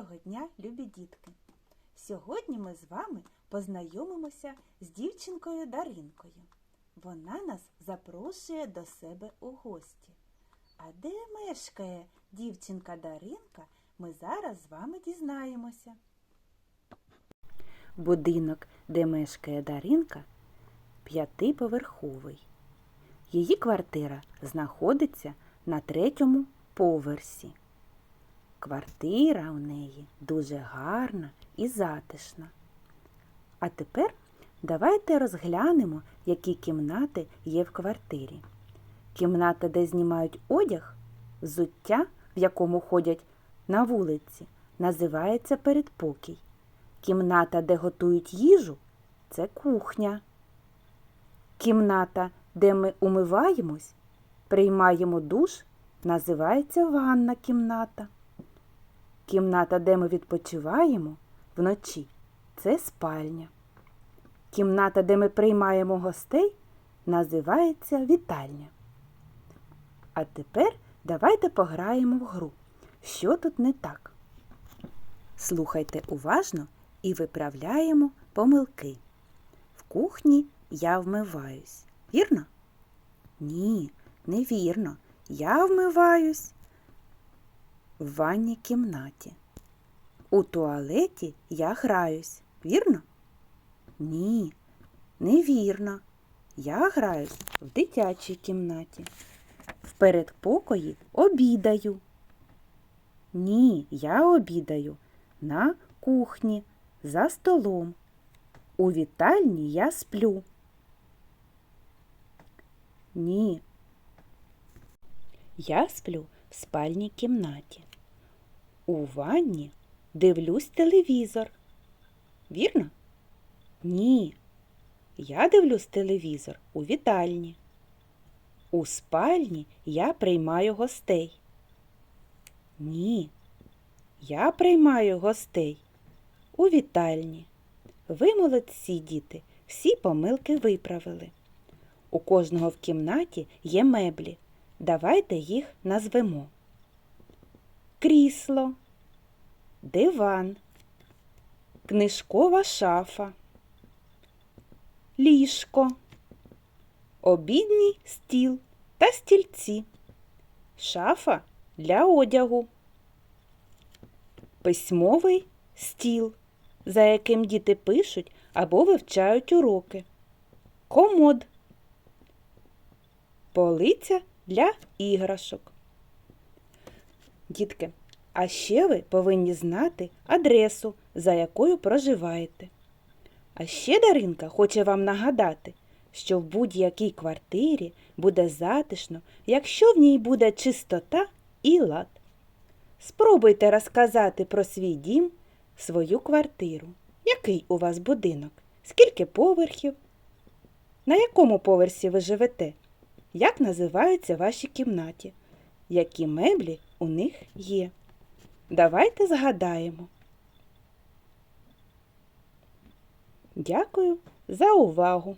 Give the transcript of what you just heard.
Доброго дня, любі дітки! Сьогодні ми з вами познайомимося з дівчинкою Даринкою. Вона нас запрошує до себе у гості. А де мешкає дівчинка Даринка, ми зараз з вами дізнаємося. Будинок, де мешкає Даринка, п'ятиповерховий. Її квартира знаходиться на третьому поверсі. Квартира у неї дуже гарна і затишна. А тепер давайте розглянемо, які кімнати є в квартирі. Кімната, де знімають одяг, взуття, в якому ходять на вулиці, називається передпокій. Кімната, де готують їжу, це кухня. Кімната, де ми умиваємось, приймаємо душ, називається ванна кімната. Кімната, де ми відпочиваємо вночі, це спальня. Кімната, де ми приймаємо гостей, називається вітальня. А тепер давайте пограємо в гру. Що тут не так? Слухайте уважно і виправляємо помилки. В кухні я вмиваюсь. Вірно? Ні, невірно. Я вмиваюсь в ванній кімнаті. У туалеті я граюсь. Вірно? Ні, невірно. Я граюсь в дитячій кімнаті. В передпокої обідаю. Ні, я обідаю на кухні за столом. У вітальні я сплю. Ні. Я сплю в спальній кімнаті. У ванні дивлюсь телевізор. Вірно? Ні. Я дивлюсь телевізор у вітальні. У спальні я приймаю гостей. Ні. Я приймаю гостей у вітальні. Ви молодці, діти, всі помилки виправили. У кожного в кімнаті є меблі. Давайте їх назвемо. Крісло, диван, книжкова шафа, ліжко, обідній стіл та стільці, шафа для одягу, письмовий стіл, за яким діти пишуть або вивчають уроки, комод, полиця для іграшок. Дітки, а ще ви повинні знати адресу, за якою проживаєте. А ще Даринка хоче вам нагадати, що в будь-якій квартирі буде затишно, якщо в ній буде чистота і лад. Спробуйте розказати про свій дім, свою квартиру. Який у вас будинок? Скільки поверхів? На якому поверсі ви живете? Як називаються ваші кімнаті? Які меблі у них є? Давайте згадаємо. Дякую за увагу!